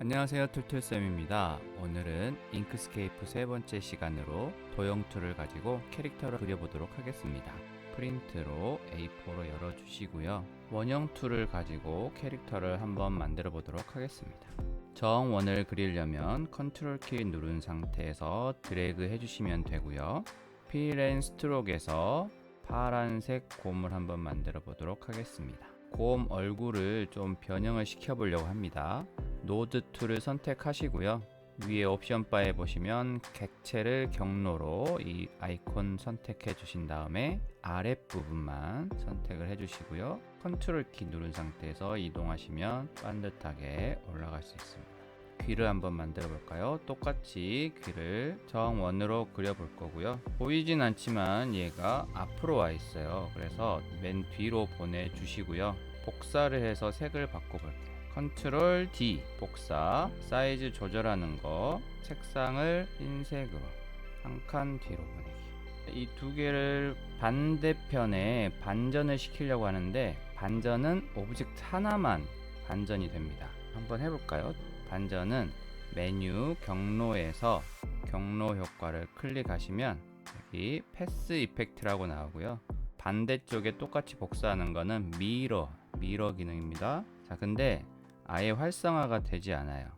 안녕하세요 툴툴쌤입니다. 오늘은 잉크스케이프 세 번째 시간으로 도형 툴을 가지고 캐릭터를 그려보도록 하겠습니다. 프린트로 A4로 열어주시고요. 원형 툴을 가지고 캐릭터를 한번 만들어 보도록 하겠습니다. 정원을 그리려면 컨트롤 키 누른 상태에서 드래그 해주시면 되고요. 필앤 스트로크에서 파란색 곰을 한번 만들어 보도록 하겠습니다. 곰 얼굴을 좀 변형을 시켜 보려고 합니다 노드 툴을 선택하시고요. 위에 옵션 바에 보시면 객체를 경로로 이 아이콘 선택해 주신 다음에 아랫부분만 선택을 해 주시고요. 컨트롤 키 누른 상태에서 이동하시면 반듯하게 올라갈 수 있습니다. 귀를 한번 만들어 볼까요? 똑같이 귀를 정원으로 그려 볼 거고요. 보이진 않지만 얘가 앞으로 와 있어요. 그래서 맨 뒤로 보내 주시고요. 복사를 해서 색을 바꿔 볼게요. 컨트롤 D 복사 사이즈 조절하는 거 색상을 흰색으로 한 칸 뒤로 보내기. 이 두 개를 반대편에 반전을 시키려고 하는데 반전은 오브젝트 하나만 반전이 됩니다. 한번 해볼까요? 반전은 메뉴 경로에서 경로 효과를 클릭하시면 여기 패스 이펙트라고 나오고요. 반대쪽에 똑같이 복사하는 거는 미러 미러 기능입니다. 자 근데 아예 활성화가 되지 않아요.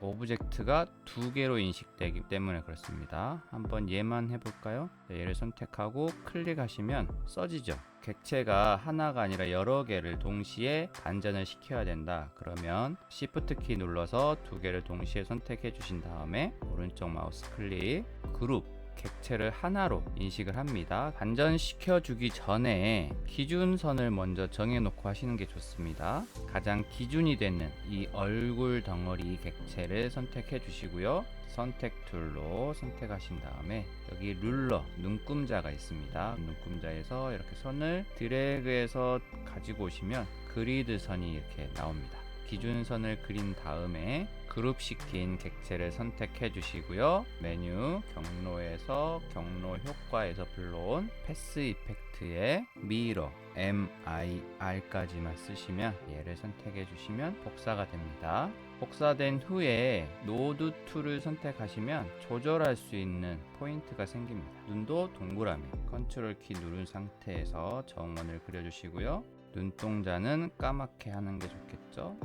오브젝트가 두 개로 인식되기 때문에 그렇습니다. 한번 얘만 해볼까요? 네, 얘를 선택하고 클릭하시면 써지죠. 객체가 하나가 아니라 여러 개를 동시에 반전을 시켜야 된다. 그러면 Shift 키 눌러서 두 개를 동시에 선택해 주신 다음에 오른쪽 마우스 클릭 그룹 객체를 하나로 인식을 합니다. 반전시켜 주기 전에 기준선을 먼저 정해 놓고 하시는 게 좋습니다. 가장 기준이 되는 이 얼굴 덩어리 객체를 선택해 주시고요. 선택 툴로 선택하신 다음에 여기 룰러 눈금자가 있습니다. 눈금자에서 이렇게 선을 드래그해서 가지고 오시면 그리드 선이 이렇게 나옵니다. 기준선을 그린 다음에 그룹시킨 객체를 선택해 주시고요. 메뉴 경로에서 경로 효과에서 불러온 패스 이펙트의 미러 MIR까지만 쓰시면 얘를 선택해 주시면 복사가 됩니다. 복사된 후에 노드 툴을 선택하시면 조절할 수 있는 포인트가 생깁니다. 눈도 동그라미 컨트롤 키 누른 상태에서 정원을 그려주시고요. 눈동자는 까맣게 하는 게 좋겠죠.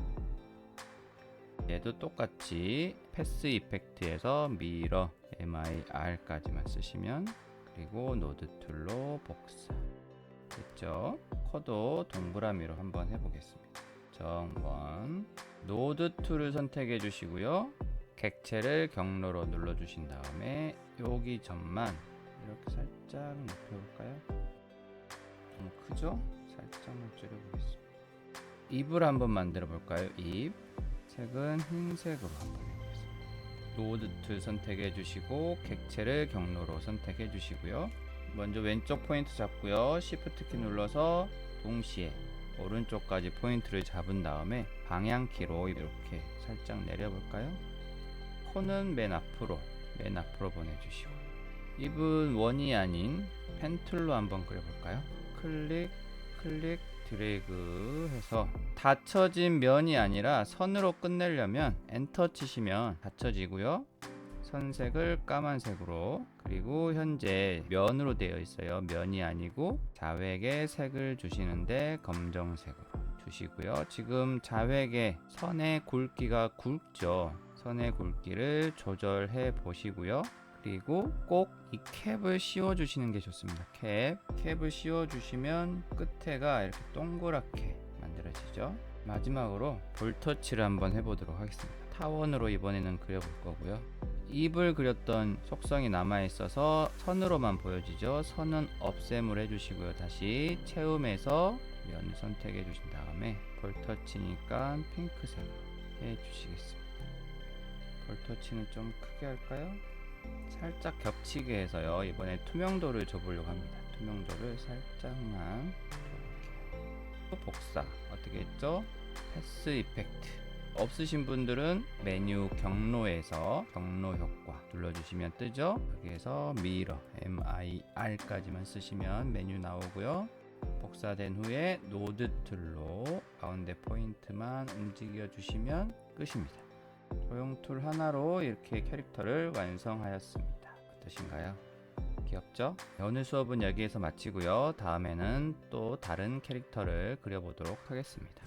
얘도 똑같이 패스 이펙트에서 미러 MIR까지만 쓰시면 그리고 노드 툴로 복사 됐죠? 코도 동그라미로 한번 해보겠습니다. 정원 노드 툴을 선택해 주시고요. 객체를 경로로 눌러 주신 다음에 여기 점만 이렇게 살짝 높여볼까요? 너무 크죠? 살짝만 줄여보겠습니다. 입을 한번 만들어 볼까요? 입 색은 흰색으로 한번 해보겠습니다. 노드 툴 선택해 주시고 객체를 경로로 선택해 주시고요. 먼저 왼쪽 포인트 잡고요. Shift 키 눌러서 동시에 오른쪽까지 포인트를 잡은 다음에 방향키로 이렇게 살짝 내려볼까요? 코는 맨 앞으로 맨 앞으로 보내주시고 입은 원이 아닌 펜툴로 한번 그려볼까요? 클릭 클릭 드래그 해서 닫혀진 면이 아니라 선으로 끝내려면 엔터 치시면 닫혀지고요. 선색을 까만색으로 그리고 현재 면으로 되어 있어요. 면이 아니고 자획에 색을 주시는데 검정색으로 주시고요. 지금 자획의 선의 굵기가 굵죠. 선의 굵기를 조절해 보시고요. 그리고 꼭 이 캡을 씌워 주시는 게 좋습니다. 캡. 캡을 씌워 주시면 끝에가 이렇게 동그랗게 만들어지죠. 마지막으로 볼터치를 한번 해보도록 하겠습니다. 타원으로 이번에는 그려볼 거고요. 입을 그렸던 속성이 남아 있어서 선으로만 보여지죠. 선은 없앰을 해주시고요. 다시 채움에서 면을 선택해 주신 다음에 볼터치니까 핑크색 해주시겠습니다. 볼터치는 좀 크게 할까요? 살짝 겹치게 해서요. 이번에 투명도를 줘보려고 합니다. 투명도를 살짝만 줘볼게요. 복사 어떻게 했죠? 패스 이펙트 없으신 분들은 메뉴 경로에서 경로 효과 눌러주시면 뜨죠. 여기에서 미러 MIR까지만 쓰시면 메뉴 나오고요. 복사된 후에 노드 툴로 가운데 포인트만 움직여 주시면 끝입니다. 도형 툴 하나로 이렇게 캐릭터를 완성하였습니다. 어떠신가요? 귀엽죠? 네, 오늘 수업은 여기에서 마치고요. 다음에는 또 다른 캐릭터를 그려보도록 하겠습니다.